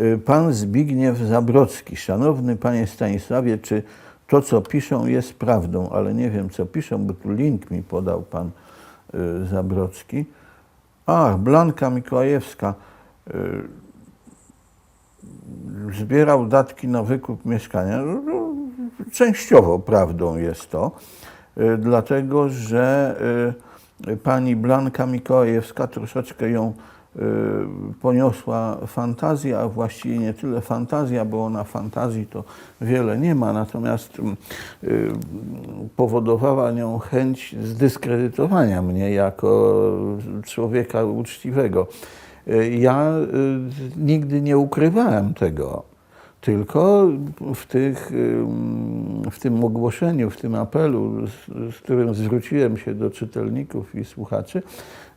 Y, Pan Zbigniew Zabrocki. Szanowny panie Stanisławie, czy to, co piszą, jest prawdą? Ale nie wiem, co piszą, bo tu link mi podał pan y, Zabrocki. Ach, Blanka Mikołajewska. Y, Zbierał datki na wykup mieszkania. No, no, Częściowo prawdą jest to, dlatego że pani Blanka Mikołajewska troszeczkę ją poniosła fantazja, a właściwie nie tyle fantazja, bo ona fantazji to wiele nie ma, natomiast y, powodowała nią chęć zdyskredytowania mnie jako człowieka uczciwego. Y, Ja y, nigdy nie ukrywałem tego, tylko w, tych, w tym ogłoszeniu, w tym apelu, z, z którym zwróciłem się do czytelników i słuchaczy,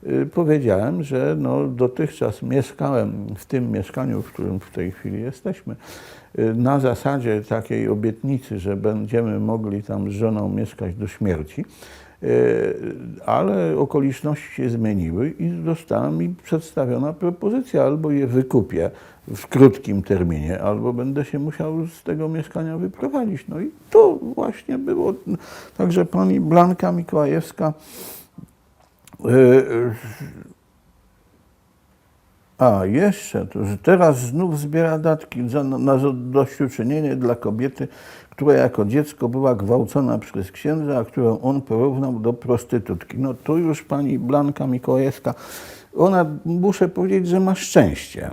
y, powiedziałem, że no, dotychczas mieszkałem w tym mieszkaniu, w którym w tej chwili jesteśmy, y, na zasadzie takiej obietnicy, że będziemy mogli tam z żoną mieszkać do śmierci. E, ale okoliczności się zmieniły i została mi przedstawiona propozycja, albo je wykupię w krótkim terminie, albo będę się musiał z tego mieszkania wyprowadzić. No i to właśnie było. Także pani Blanka Mikołajewska e, a, jeszcze, to, że teraz znów zbiera datki za, na zadośćuczynienie dla kobiety, która jako dziecko była gwałcona przez księdza, a którą on porównał do prostytutki. No tu już pani Blanka Mikołajewska, ona, muszę powiedzieć, że ma szczęście,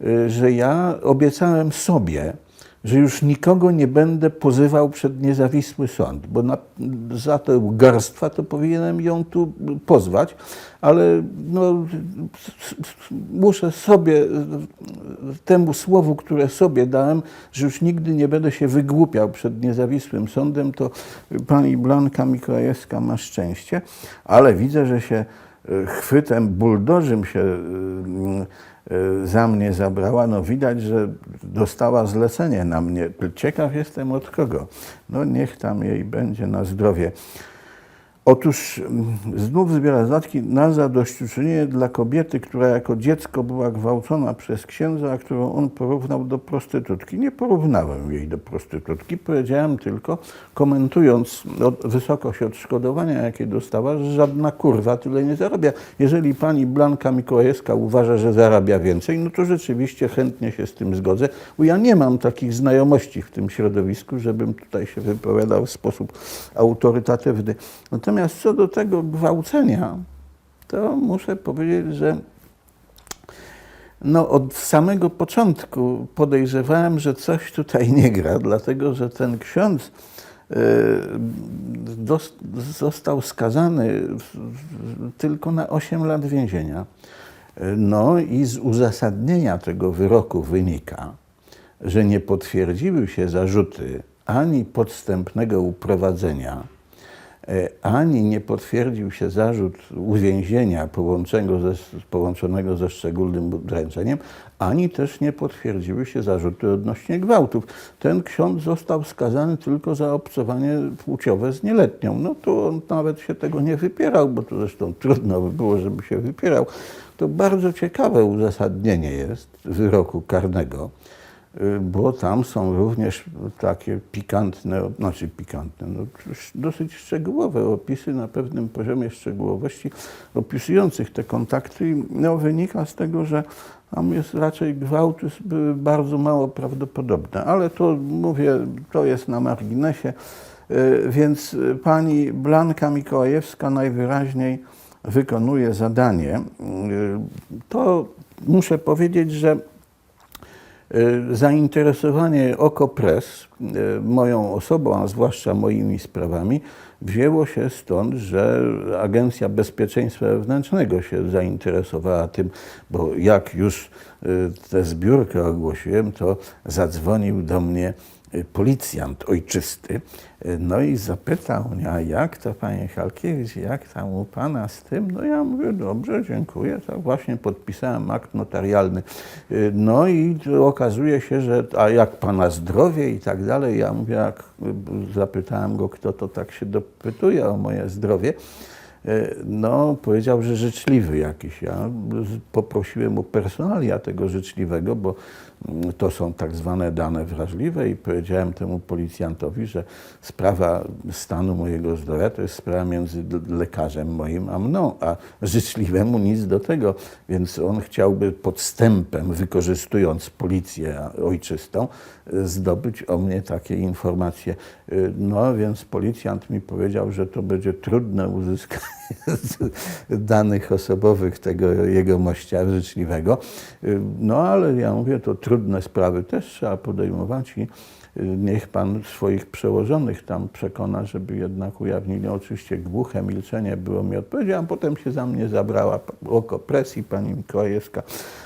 y, że ja obiecałem sobie, że już nikogo nie będę pozywał przed niezawisły sąd, bo na, za to garstwa to powinienem ją tu pozwać, ale no, muszę sobie, temu słowu, które sobie dałem, że już nigdy nie będę się wygłupiał przed niezawisłym sądem, to pani Blanka Mikołajewska ma szczęście, ale widzę, że się chwytem buldożym się e, za mnie zabrała, no widać, że dostała zlecenie na mnie. Ciekaw jestem od kogo. No niech tam jej będzie na zdrowie. Otóż mm, znów zbiera zatki na zadośćuczynienie dla kobiety, która jako dziecko była gwałcona przez księdza, którą on porównał do prostytutki. Nie porównałem jej do prostytutki, powiedziałem tylko, komentując wysokość odszkodowania, jakie dostała, że żadna kurwa tyle nie zarabia. Jeżeli pani Blanka Mikołajewska uważa, że zarabia więcej, no to rzeczywiście chętnie się z tym zgodzę, bo ja nie mam takich znajomości w tym środowisku, żebym tutaj się wypowiadał w sposób autorytatywny. Natomiast co do tego gwałcenia, to muszę powiedzieć, że no, od samego początku podejrzewałem, że coś tutaj nie gra, dlatego że ten ksiądz dos- został skazany tylko na 8 lat więzienia. No i z uzasadnienia tego wyroku wynika, że nie potwierdziły się zarzuty ani podstępnego uprowadzenia, ani nie potwierdził się zarzut uwięzienia połączonego ze, połączonego ze szczególnym udręczeniem, ani też nie potwierdziły się zarzuty odnośnie gwałtów. Ten ksiądz został skazany tylko za obcowanie płciowe z nieletnią. No to on nawet się tego nie wypierał, bo to zresztą trudno by było, żeby się wypierał. To bardzo ciekawe uzasadnienie jest wyroku karnego bo tam są również takie pikantne, znaczy pikantne, no, dosyć szczegółowe opisy na pewnym poziomie szczegółowości opisujących te kontakty. I no, wynika z tego, że tam jest raczej gwałty były bardzo mało prawdopodobne, ale to mówię, to jest na marginesie, Y, więc y, pani Blanka Mikołajewska najwyraźniej wykonuje zadanie. Y, To muszę powiedzieć, że Y, Zainteresowanie Okopres y, moją osobą, a zwłaszcza moimi sprawami, wzięło się stąd, że Agencja Bezpieczeństwa Wewnętrznego się zainteresowała tym, bo jak już y, tę zbiórkę ogłosiłem, to zadzwonił do mnie policjant ojczysty, y, no i zapytał mnie, a jak to panie Halkiewicz, jak tam u pana z tym? No ja mówię, dobrze, dziękuję, tak właśnie podpisałem akt notarialny. Y, No i okazuje się, że a jak pana zdrowie i tak dalej, ja mówię, jak y, zapytałem go, kto to tak się dopytuje o moje zdrowie, E, No, powiedział, że życzliwy jakiś. Ja poprosiłem o personalia tego życzliwego, bo mm, to są tak zwane dane wrażliwe i powiedziałem temu policjantowi, że sprawa stanu mojego zdrowia to jest sprawa między lekarzem moim a mną, a życzliwemu nic do tego. Więc on chciałby podstępem, wykorzystując policję ojczystą, e, zdobyć o mnie takie informacje. E, No więc policjant mi powiedział, że to będzie trudne uzyskanie danych osobowych tego jego mościa życzliwego. Y, No ale ja mówię, to trudne sprawy też trzeba podejmować i y, niech pan swoich przełożonych tam przekona, żeby jednak ujawnili. Oczywiście głuche milczenie było mi odpowiedzią, a potem się za mnie zabrała oko presji pani Mikołajewska.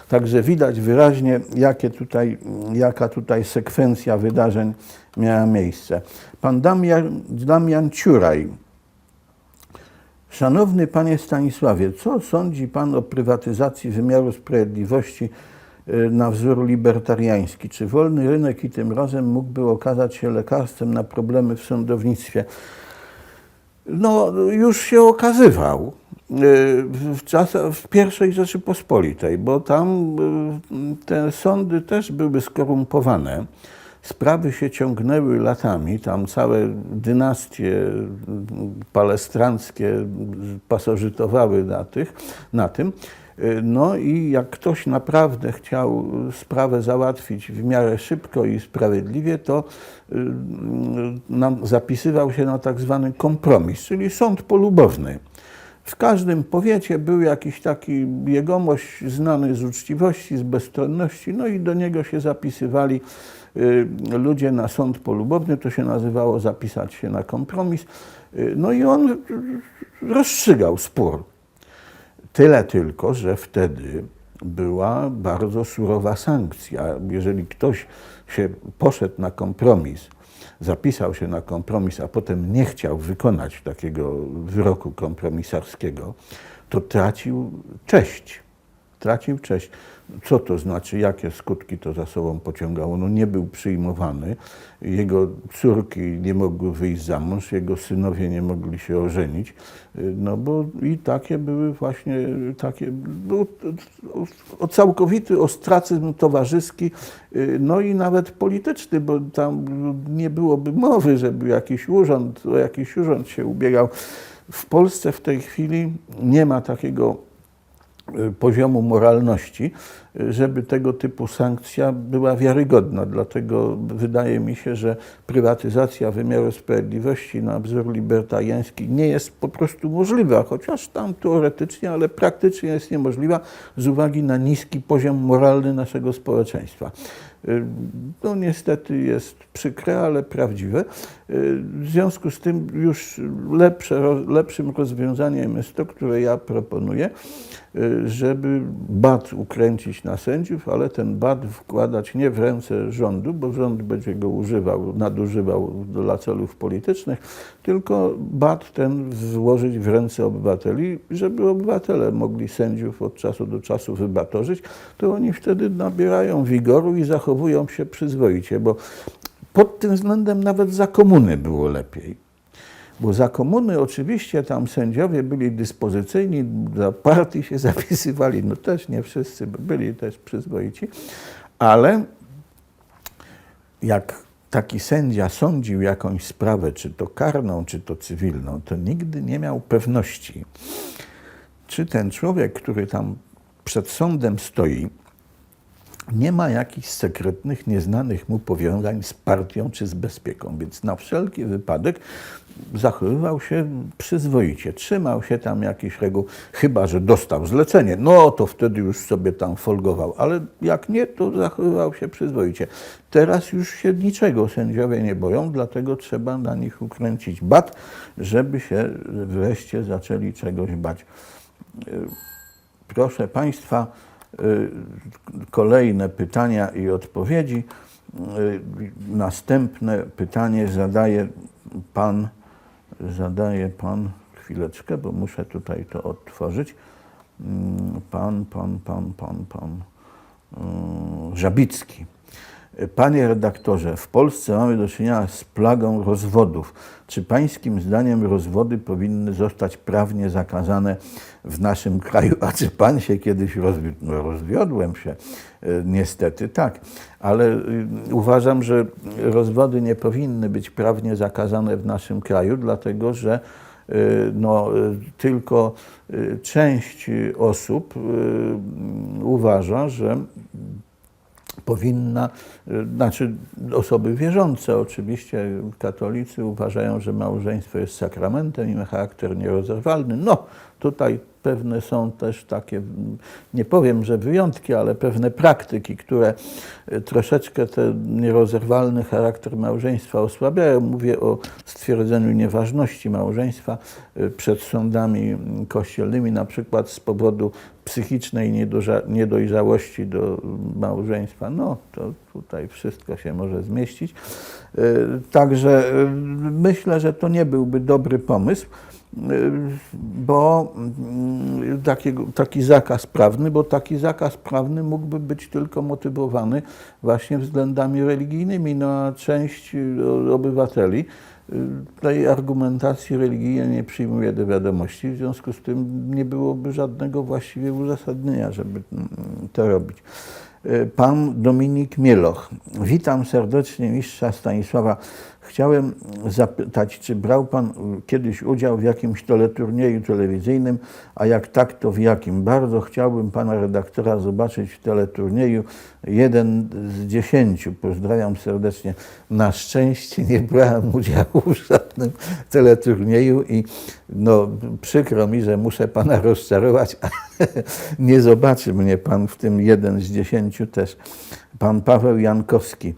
Także widać wyraźnie, jakie tutaj, jaka tutaj sekwencja wydarzeń miała miejsce. Pan Damian, Damian Ciuraj, Szanowny Panie Stanisławie, co sądzi Pan o prywatyzacji wymiaru sprawiedliwości na wzór libertariański? Czy wolny rynek i tym razem mógłby okazać się lekarstwem na problemy w sądownictwie? No, już się okazywał y, w czasach w pierwszej Rzeczypospolitej, bo tam y, te sądy też były skorumpowane. Sprawy się ciągnęły latami, tam całe dynastie y, palestranckie pasożytowały na, tych, na tym. Y, No i jak ktoś naprawdę chciał sprawę załatwić w miarę szybko i sprawiedliwie, to y, nam zapisywał się na tak zwany kompromis, czyli sąd polubowny. W każdym powiecie był jakiś taki jegomość znany z uczciwości, z bezstronności, no i do niego się zapisywali y, ludzie na sąd polubowny, to się nazywało zapisać się na kompromis. Y, No i on y, rozstrzygał spór. Tyle tylko, że wtedy była bardzo surowa sankcja. Jeżeli ktoś się poszedł na kompromis, zapisał się na kompromis, a potem nie chciał wykonać takiego wyroku kompromisarskiego, to tracił cześć. Tracił cześć. Co to znaczy, jakie skutki to za sobą pociągało? No nie był przyjmowany, jego córki nie mogły wyjść za mąż, jego synowie nie mogli się ożenić, no bo i takie były właśnie takie, był o całkowity ostracyzm towarzyski, no i nawet polityczny, bo tam nie byłoby mowy, żeby jakiś urząd, o jakiś urząd się ubiegał. W Polsce w tej chwili nie ma takiego poziomu moralności, y, żeby tego typu sankcja była wiarygodna. Dlatego wydaje mi się, że prywatyzacja wymiaru sprawiedliwości na wzór libertariański nie jest po prostu możliwa, chociaż tam teoretycznie, ale praktycznie jest niemożliwa z uwagi na niski poziom moralny naszego społeczeństwa. Y, No niestety jest przykre, ale prawdziwe. Y, W związku z tym już lepsze, lepszym rozwiązaniem jest to, które ja proponuję, y, żeby bat ukręcić na sędziów, ale ten bat wkładać nie w ręce rządu, bo rząd będzie go używał, nadużywał dla celów politycznych, tylko bat ten złożyć w ręce obywateli, żeby obywatele mogli sędziów od czasu do czasu wybatorzyć, to oni wtedy nabierają wigoru i zachowują się przyzwoicie, bo pod tym względem nawet za komuny było lepiej. Bo za komuny oczywiście tam sędziowie byli dyspozycyjni, do partii się zapisywali, no też nie wszyscy byli też przyzwoici, ale jak taki sędzia sądził jakąś sprawę, czy to karną, czy to cywilną, to nigdy nie miał pewności, czy ten człowiek, który tam przed sądem stoi, nie ma jakichś sekretnych, nieznanych mu powiązań z partią czy z bezpieką. Więc na wszelki wypadek zachowywał się przyzwoicie, trzymał się tam jakichś reguł, chyba że dostał zlecenie, no to wtedy już sobie tam folgował, ale jak nie, to zachowywał się przyzwoicie. Teraz już się niczego sędziowie nie boją, dlatego trzeba na nich ukręcić bat, żeby się wreszcie zaczęli czegoś bać. Proszę Państwa, kolejne pytania i odpowiedzi. Y, Następne pytanie zadaje Pan, zadaje Pan, chwileczkę, bo muszę tutaj to otworzyć. Mm, Pan, pan, pan, pan, pan y, Żabicki. Panie redaktorze, w Polsce mamy do czynienia z plagą rozwodów. Czy pańskim zdaniem rozwody powinny zostać prawnie zakazane w naszym kraju? A czy pan się kiedyś rozwiódł? No, rozwiodłem się, e, niestety tak, ale y, uważam, że rozwody nie powinny być prawnie zakazane w naszym kraju, dlatego że y, no, y, tylko część osób uważa, że powinna, y, znaczy osoby wierzące oczywiście, katolicy uważają, że małżeństwo jest sakramentem i ma charakter nierozerwalny. No, tutaj pewne są też takie, nie powiem, że wyjątki, ale pewne praktyki, które y, troszeczkę ten nierozerwalny charakter małżeństwa osłabiają. Mówię o stwierdzeniu nieważności małżeństwa y, przed sądami kościelnymi, na przykład z powodu psychicznej niedojrzałości do małżeństwa. No, to tutaj wszystko się może zmieścić. Y, Także y, myślę, że to nie byłby dobry pomysł, y, bo mm, takiego, taki zakaz prawny, bo taki zakaz prawny mógłby być tylko motywowany właśnie względami religijnymi, no a część obywateli tej argumentacji religijnej nie przyjmuje do wiadomości, w związku z tym nie byłoby żadnego właściwie uzasadnienia, żeby mm, to robić. Y, Pan Dominik Mieloch. Witam serdecznie mistrza Stanisława. Chciałem zapytać, czy brał Pan y, kiedyś udział w jakimś teleturnieju telewizyjnym, a jak tak, to w jakim? Bardzo chciałbym Pana redaktora zobaczyć w teleturnieju jeden z dziesięciu. Pozdrawiam serdecznie. Na szczęście nie brałem udziału w żadnym teleturnieju i no, przykro mi, że muszę Pana rozczarować, nie zobaczy mnie Pan w tym jeden z dziesięciu też. Pan Paweł Jankowski.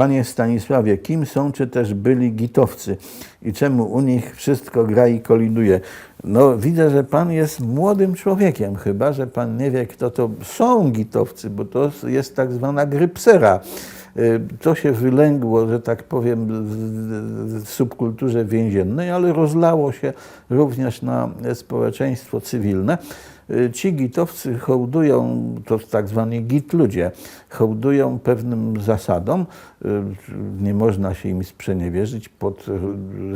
Panie Stanisławie, kim są czy też byli gitowcy i czemu u nich wszystko gra i koliduje? No widzę, że Pan jest młodym człowiekiem, chyba że Pan nie wie, kto to są gitowcy, bo to jest tak zwana grypsera. Y, To się wylęgło, że tak powiem, w- w subkulturze więziennej, ale rozlało się również na społeczeństwo cywilne. Y, Ci gitowcy hołdują, to tak zwani git ludzie, hołdują pewnym zasadom. Y, Nie można się im sprzeniewierzyć pod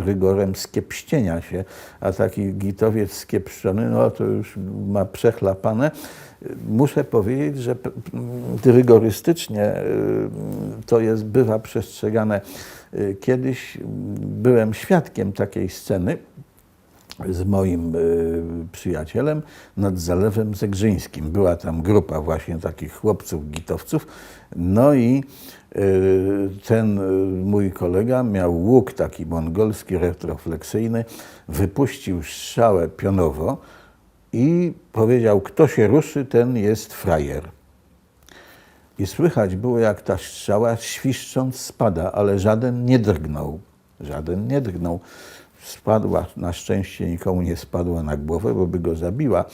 rygorem skiepścienia się, a taki gitowiec skiepszczony, no to już ma przechlapane. Muszę powiedzieć, że rygorystycznie y, to jest, bywa przestrzegane. Y, Kiedyś byłem świadkiem takiej sceny z moim y, przyjacielem nad Zalewem Zegrzyńskim. Była tam grupa właśnie takich chłopców, gitowców. No i y, ten y, mój kolega miał łuk taki mongolski, retrofleksyjny, wypuścił strzałę pionowo i powiedział, kto się ruszy, ten jest frajer. I słychać było, jak ta strzała świszcząc spada, ale żaden nie drgnął. Żaden nie drgnął. Spadła, na szczęście nikomu nie spadła na głowę, bo by go zabiła,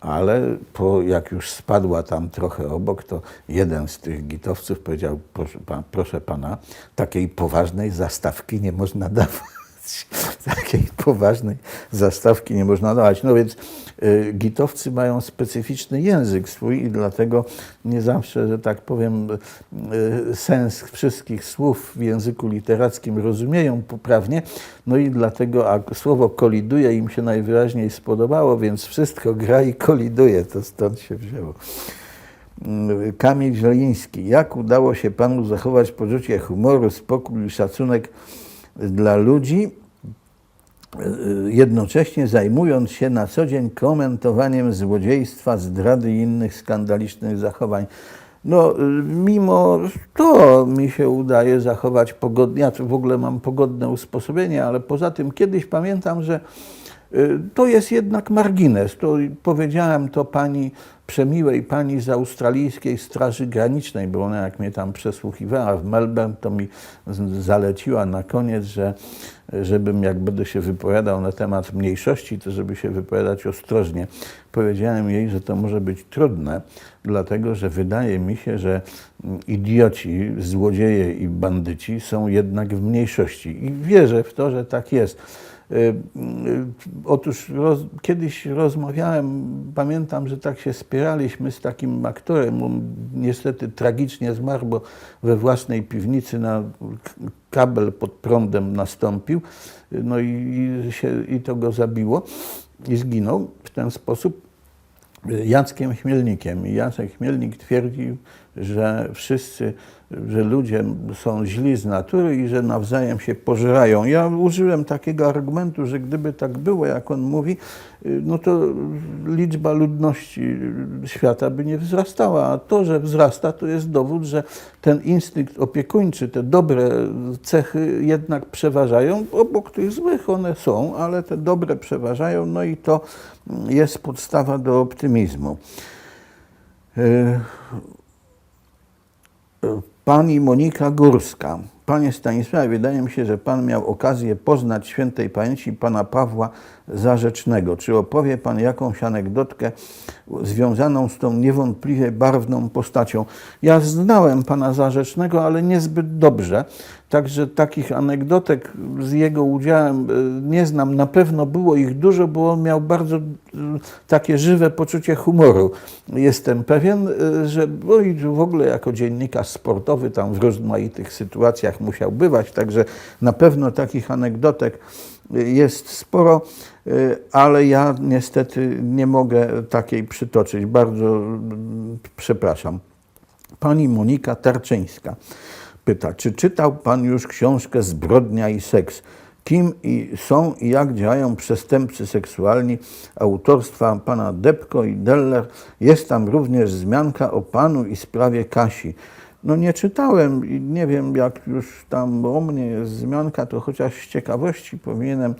ale po, jak już spadła tam trochę obok, to jeden z tych gitowców powiedział, proszę, pan, proszę pana, takiej poważnej zastawki nie można dawać. Takiej poważnej zastawki nie można dawać. No więc y, gitowcy mają specyficzny język swój i dlatego nie zawsze, że tak powiem, y, sens wszystkich słów w języku literackim rozumieją poprawnie. No i dlatego, a słowo koliduje im się najwyraźniej spodobało, więc wszystko gra i koliduje. To stąd się wzięło. Mm, Kamil Zieliński. Jak udało się Panu zachować poczucie humoru, spokój i szacunek dla ludzi, y, jednocześnie zajmując się na co dzień komentowaniem złodziejstwa, zdrady i innych skandalicznych zachowań? No, y, mimo to mi się udaje zachować pogodnie. Ja w ogóle mam pogodne usposobienie, ale poza tym kiedyś pamiętam, że to jest jednak margines. To powiedziałem to pani przemiłej pani z australijskiej Straży Granicznej, bo ona jak mnie tam przesłuchiwała w Melbourne, to mi zaleciła na koniec, że żebym jak będę się wypowiadał na temat mniejszości, to żeby się wypowiadać ostrożnie. Powiedziałem jej, że to może być trudne, dlatego że wydaje mi się, że mm, idioci, złodzieje i bandyci są jednak w mniejszości. I wierzę w to, że tak jest. Y, y, Otóż roz, kiedyś rozmawiałem, pamiętam, że tak się spieraliśmy z takim aktorem. On niestety tragicznie zmarł, bo we własnej piwnicy na kabel pod prądem nastąpił. No i, i, się, i to go zabiło i zginął w ten sposób. Jackiem Chmielnikiem. I Jacek Chmielnik twierdził, że wszyscy, że ludzie są źli z natury i że nawzajem się pożerają. Ja użyłem takiego argumentu, że gdyby tak było, jak on mówi, no to liczba ludności świata by nie wzrastała. A to, że wzrasta, to jest dowód, że ten instynkt opiekuńczy, te dobre cechy jednak przeważają. Obok tych złych one są, ale te dobre przeważają, no i to jest podstawa do optymizmu. Pani Monika Górska. Panie Stanisławie, wydaje mi się, że Pan miał okazję poznać świętej pamięci Pana Pawła Zarzecznego. Czy opowie Pan jakąś anegdotkę związaną z tą niewątpliwie barwną postacią? Ja znałem Pana Zarzecznego, ale niezbyt dobrze. Także takich anegdotek z jego udziałem e, nie znam. Na pewno było ich dużo, bo on miał bardzo e, takie żywe poczucie humoru. Jestem pewien, e, że i w ogóle jako dziennikarz sportowy tam w rozmaitych sytuacjach musiał bywać, także na pewno takich anegdotek jest sporo, ale ja niestety nie mogę takiej przytoczyć. Bardzo przepraszam. Pani Monika Tarczyńska pyta, czy czytał Pan już książkę Zbrodnia i seks? Kim i są i jak działają przestępcy seksualni autorstwa pana Depko i Deller? Jest tam również wzmianka o panu i sprawie Kasi. No nie czytałem i nie wiem, jak już tam o mnie jest wzmianka, to chociaż z ciekawości powinienem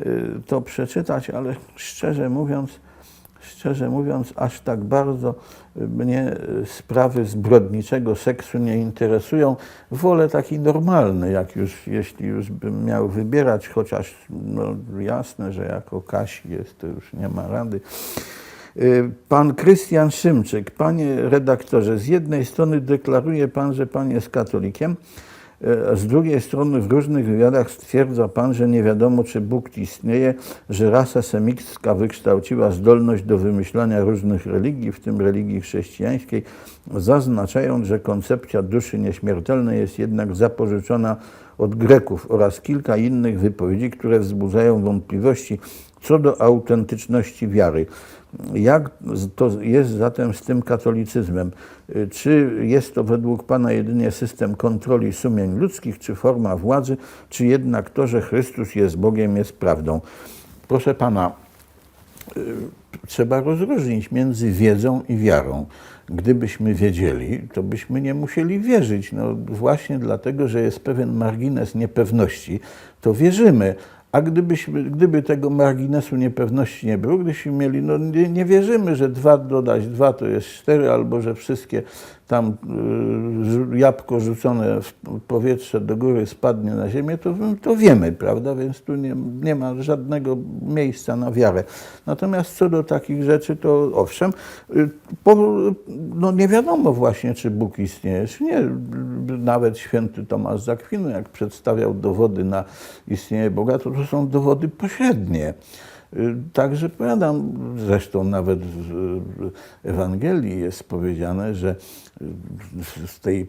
y, to przeczytać, ale szczerze mówiąc, Szczerze mówiąc, aż tak bardzo mnie sprawy zbrodniczego seksu nie interesują. Wolę taki normalny, jak już, jeśli już bym miał wybierać, chociaż no, jasne, że jako Kasi jest, to już nie ma rady. Y, Pan Krystian Szymczyk, panie redaktorze, z jednej strony deklaruje pan, że pan jest katolikiem, z drugiej strony w różnych wywiadach stwierdza pan, że nie wiadomo, czy Bóg istnieje, że rasa semicka wykształciła zdolność do wymyślania różnych religii, w tym religii chrześcijańskiej, zaznaczając, że koncepcja duszy nieśmiertelnej jest jednak zapożyczona od Greków oraz kilka innych wypowiedzi, które wzbudzają wątpliwości co do autentyczności wiary. Jak to jest zatem z tym katolicyzmem? Czy jest to według Pana jedynie system kontroli sumień ludzkich, czy forma władzy, czy jednak to, że Chrystus jest Bogiem, jest prawdą? Proszę Pana, y, trzeba rozróżnić między wiedzą i wiarą. Gdybyśmy wiedzieli, to byśmy nie musieli wierzyć. No właśnie dlatego, że jest pewien margines niepewności, to wierzymy. A gdybyśmy, gdyby tego marginesu niepewności nie było, gdybyśmy mieli, no nie, nie wierzymy, że dwa dodać dwa to jest cztery, albo że wszystkie tam y, jabłko rzucone w powietrze do góry spadnie na ziemię, to, to wiemy, prawda? Więc tu nie, nie ma żadnego miejsca na wiarę. Natomiast co do takich rzeczy, to owszem, y, po, no nie wiadomo właśnie, czy Bóg istnieje, czy nie. Nawet święty Tomasz z Akwinu, jak przedstawiał dowody na istnienie Boga, to to są dowody pośrednie. Y, Także powiadam, zresztą nawet w Ewangelii jest powiedziane, że w tej,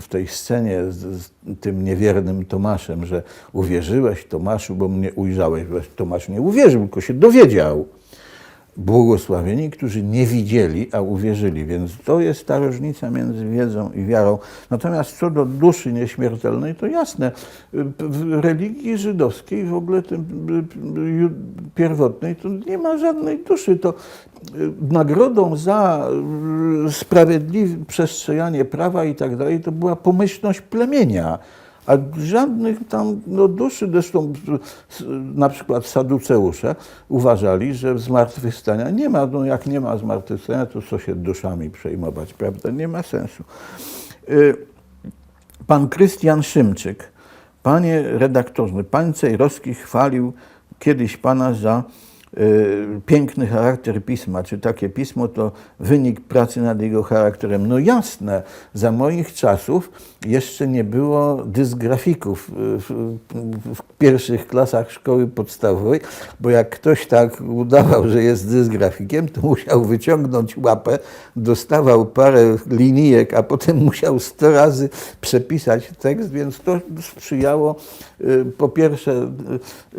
w tej scenie z, z tym niewiernym Tomaszem, że uwierzyłeś Tomaszu, bo mnie ujrzałeś. Tomasz nie uwierzył, tylko się dowiedział. Błogosławieni, którzy nie widzieli, a uwierzyli. Więc to jest ta różnica między wiedzą i wiarą. Natomiast co do duszy nieśmiertelnej, to jasne. W religii żydowskiej, w ogóle tym pierwotnej, to nie ma żadnej duszy. To y, nagrodą za y, sprawiedliwe przestrzeganie prawa i tak dalej, to była pomyślność plemienia. A żadnych tam no, duszy, zresztą na przykład saduceusze uważali, że zmartwychwstania nie ma. No jak nie ma zmartwychwstania, to co się duszami przejmować, prawda? Nie ma sensu. Y, Pan Krystian Szymczyk. Panie redaktorze, pan Cejrowski chwalił kiedyś pana za piękny charakter pisma, czy takie pismo to wynik pracy nad jego charakterem. No jasne, za moich czasów jeszcze nie było dysgrafików y, w, w pierwszych klasach szkoły podstawowej, bo jak ktoś tak udawał, że jest dysgrafikiem, to musiał wyciągnąć łapę, dostawał parę linijek, a potem musiał 100 razy przepisać tekst, więc to sprzyjało y, po pierwsze,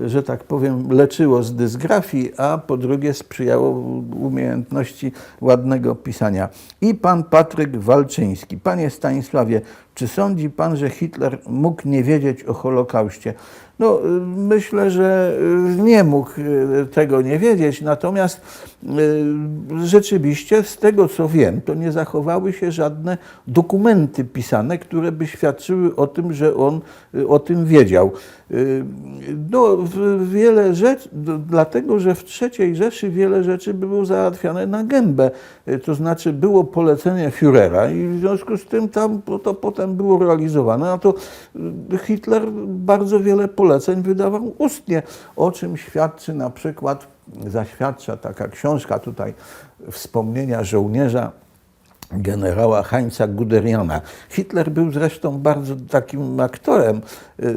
y, że tak powiem, leczyło z dysgrafii, a po drugie sprzyjało umiejętności ładnego pisania. I pan Patryk Walczyński. Panie Stanisławie, czy sądzi pan, że Hitler mógł nie wiedzieć o Holokauście? No, myślę, że y, nie mógł y, tego nie wiedzieć, natomiast y, rzeczywiście z tego co wiem, to nie zachowały się żadne dokumenty pisane, które by świadczyły o tym, że on o tym wiedział. No, wiele rzeczy, dlatego że w III Rzeszy wiele rzeczy było załatwiane na gębę, to znaczy było polecenie Führera i w związku z tym tam to potem było realizowane, a to Hitler bardzo wiele poleceń wydawał ustnie, o czym świadczy na przykład, zaświadcza taka książka tutaj, wspomnienia żołnierza generała Heinza Guderiana. Hitler był zresztą bardzo takim aktorem.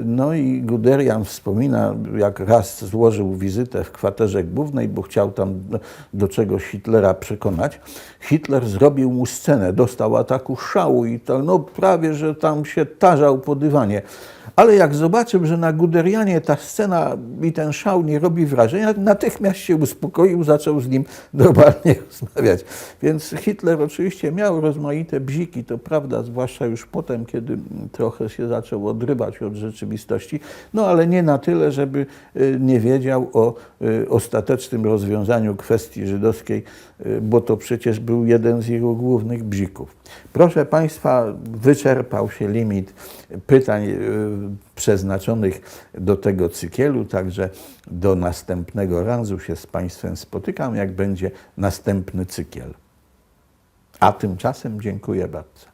No i Guderian wspomina, jak raz złożył wizytę w kwaterze głównej, bo chciał tam do czegoś Hitlera przekonać. Hitler zrobił mu scenę, dostał ataku szału i to, no prawie, że tam się tarzał po dywanie. Ale jak zobaczył, że na Guderianie ta scena i ten szał nie robi wrażenia, natychmiast się uspokoił, zaczął z nim normalnie rozmawiać. Więc Hitler oczywiście miał rozmaite bziki, to prawda, zwłaszcza już potem, kiedy trochę się zaczął odrywać od rzeczywistości, no ale nie na tyle, żeby y, nie wiedział o y, ostatecznym rozwiązaniu kwestii żydowskiej, bo to przecież był jeden z jego głównych bzików. Proszę Państwa, wyczerpał się limit pytań y, przeznaczonych do tego cykielu, także do następnego razu się z Państwem spotykam, jak będzie następny cykiel. A tymczasem dziękuję bardzo.